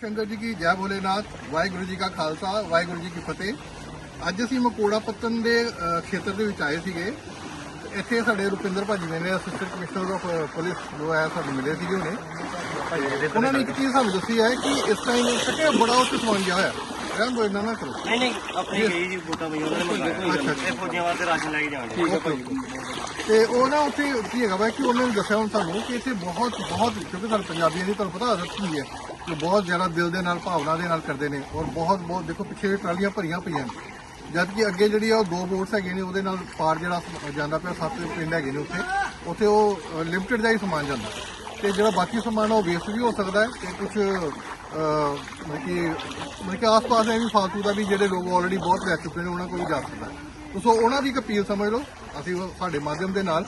ਸ਼ੰਕਰ ਜੀ ਕੀ ਜੈ ਭੋਲੇਨਾਥ, ਵਾਹਿਗੁਰੂ ਜੀ ਕਾ ਖਾਲਸਾ, ਵਾਹਿਗੁਰੂ ਜੀ ਕੀ ਫਤਿਹ। ਅੱਜ ਅਸੀਂ ਮਕੋੜਾ ਪੱਤਨ ਦੇ ਖੇਤਰ ਦੇ ਵਿੱਚ ਆਏ ਸੀਗੇ। ਇੱਥੇ ਸਾਡੇ ਰੁਪਿੰਦਰ ਭਾਜੀ ਨੇ ਅਸਿਸਟੈਂਟ ਕਮਿਸ਼ਨਰ ਆਫ ਪੁਲਿਸ ਜੋ ਹੈ, ਸਾਨੂੰ ਮਿਲੇ ਸੀਗੇ ਉਹਨੇ। ਉਹਨਾਂ ਨੇ ਇੱਕ ਚੀਜ਼ ਸਾਨੂੰ ਦੱਸੀ ਹੈ ਕਿ ਇਸ ਟਾਈਮ ਸੱਟੇ ਬੜਾ ਉੱਚ ਸਮਾਨ ਗਿਆ ਹੋਇਆ। ਰਹਿਣ ਦੋ ਇਹਨਾਂ ਨਾ ਕਰੋ ਨਹੀਂ ਨਹੀਂ ਆਪਣੀ ਗਈ ਜੀ ਵੋਟਾਂ ਪਈਆਂ ਉਹਨਾਂ ਨੇ ਅੱਛਾ, ਮੰਗਾਇਆ ਅੱਛਾ। ਇਹ ਫੌਜੀਆਂ ਵਾਸਤੇ ਰਾਸ਼ਨ ਲੈ ਕੇ ਜਾਣਗੇ। ਤੇ ਉਹ ਨਾ ਉੱਥੇ ਕੀ ਹੈਗਾ ਵਾ ਕਿ ਉਹਨਾਂ ਨੇ ਦੱਸਿਆ ਹੁਣ ਸਾਨੂੰ ਕਿ ਇੱਥੇ ਬਹੁਤ ਬਹੁਤ ਕਿਉਂਕਿ ਪੰਜਾਬੀਆਂ ਦੀ ਤੁਹਾਨੂੰ ਪਤਾ ਆਦਤ ਕੀ ਹੈ। ਕਿ ਬਹੁਤ ਜ਼ਿਆਦਾ ਦਿਲ ਦੇ ਨਾਲ ਭਾਵਨਾ ਦੇ ਨਾਲ ਕਰਦੇ ਨੇ ਔਰ ਬਹੁਤ ਬਹੁਤ ਦੇਖੋ ਪਿੱਛੇ ਟਰਾਲੀਆਂ ਭਰੀਆਂ ਪਈਆਂ ਨੇ। ਜਦ ਕਿ ਅੱਗੇ ਜਿਹੜੀ ਆ ਉਹ ਦੋ ਬੋਟਸ ਹੈਗੇ ਨੇ ਉਹਦੇ ਨਾਲ ਪਾਰ ਜਿਹੜਾ ਜਾਂਦਾ ਪਿਆ ਸੱਤ ਪਿੰਡ ਹੈਗੇ ਨੇ ਉੱਥੇ। ਉੱਥੇ ਉਹ ਲਿਮਟਿਡ ਦਾ ਹੀ ਸਮਾਨ ਜਾਂਦਾ। ਤੇ ਜਿਹੜਾ ਬਾਕੀ ਸਮਾਨ ਉਹ ਵੇਸਟ ਵੀ ਹੋ ਸਕਦਾ ਹੈ ਤੇ ਕੁਝ ਕਿ ਮਤਲਬ ਕਿ ਆਸ-ਪਾਸ ਐਵੇਂ ਫਾਲਤੂ ਦਾ ਵੀ ਜਿਹੜੇ ਲੋਕ ਆਲਰੇਡੀ ਬਹੁਤ ਲੈ ਚੁੱਕੇ ਨੇ ਉਹਨਾਂ ਕੋਲ ਵੀ ਜਾ ਸਕਦਾ ਹੈ। ਸੋ ਉਹਨਾਂ ਦੀ ਇੱਕ ਅਪੀਲ ਸਮਝ ਲਓ ਅਸੀਂ ਉਹ ਸਾਡੇ ਮਾਧਿਅਮ ਦੇ ਨਾਲ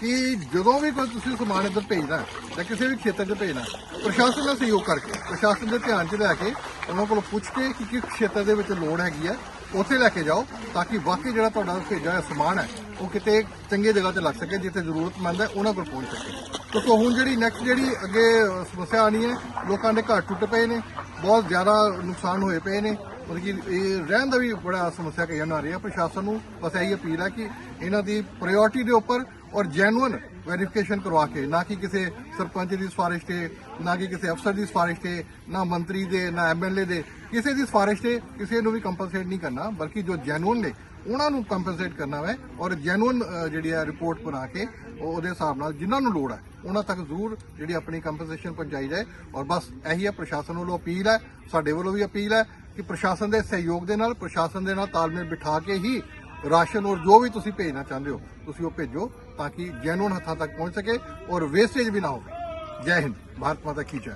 ਕਿ ਜਦੋਂ ਵੀ ਕੋਈ ਤੁਸੀਂ ਸਮਾਨ ਇੱਧਰ ਭੇਜਣਾ ਹੈ ਜਾਂ ਕਿਸੇ ਵੀ ਖੇਤਰ 'ਚ ਭੇਜਣਾ ਹੈ, ਪ੍ਰਸ਼ਾਸਨ ਦਾ ਸਹਿਯੋਗ ਕਰਕੇ ਪ੍ਰਸ਼ਾਸਨ ਦੇ ਧਿਆਨ 'ਚ ਲੈ ਕੇ ਉਹਨਾਂ ਕੋਲੋਂ ਪੁੱਛ ਕੇ ਕਿ ਕਿਸ ਖੇਤਰ ਦੇ ਵਿੱਚ ਲੋੜ ਹੈਗੀ ਹੈ ਉੱਥੇ ਲੈ ਕੇ ਜਾਓ ਤਾਂ ਕਿ ਵਾਕਈ ਜਿਹੜਾ ਤੁਹਾਡਾ ਭੇਜਿਆ ਹੋਇਆ ਸਮਾਨ ਹੈ ਉਹ ਕਿਤੇ ਚੰਗੇ ਜਗ੍ਹਾ ਤੇ ਲੱਗ ਸਕੇ ਜਿੱਥੇ ਜ਼ਰੂਰਤਮੰਦ ਹੈ ਉਹਨਾਂ ਕੋਲ ਪਹੁੰਚ ਸਕੇ ਕਿਉਂਕਿ ਹੁਣ ਜਿਹੜੀ ਨੈਕਸਟ ਜਿਹੜੀ ਅੱਗੇ ਸਮੱਸਿਆ ਆਣੀ ਹੈ, ਲੋਕਾਂ ਦੇ ਘਰ ਟੁੱਟ ਪਏ ਨੇ, ਬਹੁਤ ਜ਼ਿਆਦਾ ਨੁਕਸਾਨ ਹੋਏ ਪਏ ਨੇ, ਮਤਲਬ ਕਿ ਇਹ ਰਹਿਣ ਦਾ ਵੀ ਬੜਾ ਸਮੱਸਿਆ ਕਈ ਆ ਰਹੀ ਹੈ, ਪ੍ਰਸ਼ਾਸਨ ਨੂੰ ਬਸ ਇਹੀ ਅਪੀਲ ਹੈ ਕਿ ਇਹਨਾਂ ਦੀ ਪ੍ਰਾਇੋਰਟੀ ਦੇ ਉੱਪਰ ਔਰ ਜੈਨੂਅਨ ਵੈਰੀਫਿਕੇਸ਼ਨ ਕਰਵਾ ਕੇ, ਨਾ ਕਿ ਕਿਸੇ ਸਰਪੰਚ ਦੀ ਸਿਫਾਰਿਸ਼ ਤੇ, ਨਾ ਕਿ ਕਿਸੇ ਅਫਸਰ ਦੀ ਸਿਫਾਰਿਸ਼ ਤੇ, ਨਾ ਮੰਤਰੀ ਦੇ, ਨਾ ਐਮਐਲਏ ਦੇ, ਕਿਸੇ ਦੀ ਸਿਫਾਰਿਸ਼ ਤੇ ਕਿਸੇ ਨੂੰ ਵੀ ਕੰਪਨਸੇਟ ਨਹੀਂ ਕਰਨਾ, ਬਲਕਿ ਜੋ ਜੈਨੂਅਨ ਨੇ, ਉਹਨਾਂ ਨੂੰ ਕੰਪਨਸੇਟ ਕਰਨਾ ਹੈ ਔਰ ਜੈਨੂਅਨ ਜਿਹੜੀ ਹੈ ਰਿਪੋਰਟ ਬਣਾ ਕੇ ਉਹਦੇ ਹਿਸਾਬ ਨਾਲ ਜਿਨ੍ਹਾਂ ਨੂੰ ਲੋੜ ਹੈ ਉਹਨਾਂ ਤੱਕ ਜ਼ਰੂਰ ਜਿਹੜੀ ਆਪਣੀ ਕੰਪਨਸੇਸ਼ਨ ਪਹੁੰਚਾਈ ਜਾਏ ਔਰ ਬਸ ਇਹੀ ਹੈ ਪ੍ਰਸ਼ਾਸਨ ਵੱਲੋਂ ਅਪੀਲ ਹੈ ਸਾਡੇ ਵੱਲੋਂ ਵੀ ਅਪੀਲ ਹੈ ਕਿ ਪ੍ਰਸ਼ਾਸਨ ਦੇ ਸਹਿਯੋਗ ਦੇ ਨਾਲ, ਪ੍ਰਸ਼ਾਸਨ ਦੇ ਨਾਲ ਤਾਲਮੇਲ ਬਿਠਾ ਕੇ ਹੀ ਰਾਸ਼ਨ ਔਰ ਜੋ ਵੀ ਤੁਸੀਂ ਭੇਜਣਾ ਚਾਹੁੰਦੇ ਹੋ, ਤੁਸੀਂ ਉਹ ਭੇਜੋ ਤਾਂ ਕਿ ਜੈਨੂਨ ਹੱਥਾਂ ਤੱਕ ਪਹੁੰਚ ਸਕੇ ਔਰ ਵੇਸਟੇਜ ਵੀ ਨਾ ਹੋਵੇ। ਜੈ ਹਿੰਦ, ਭਾਰਤ ਮਾਤਾ ਕੀ ਜੈ।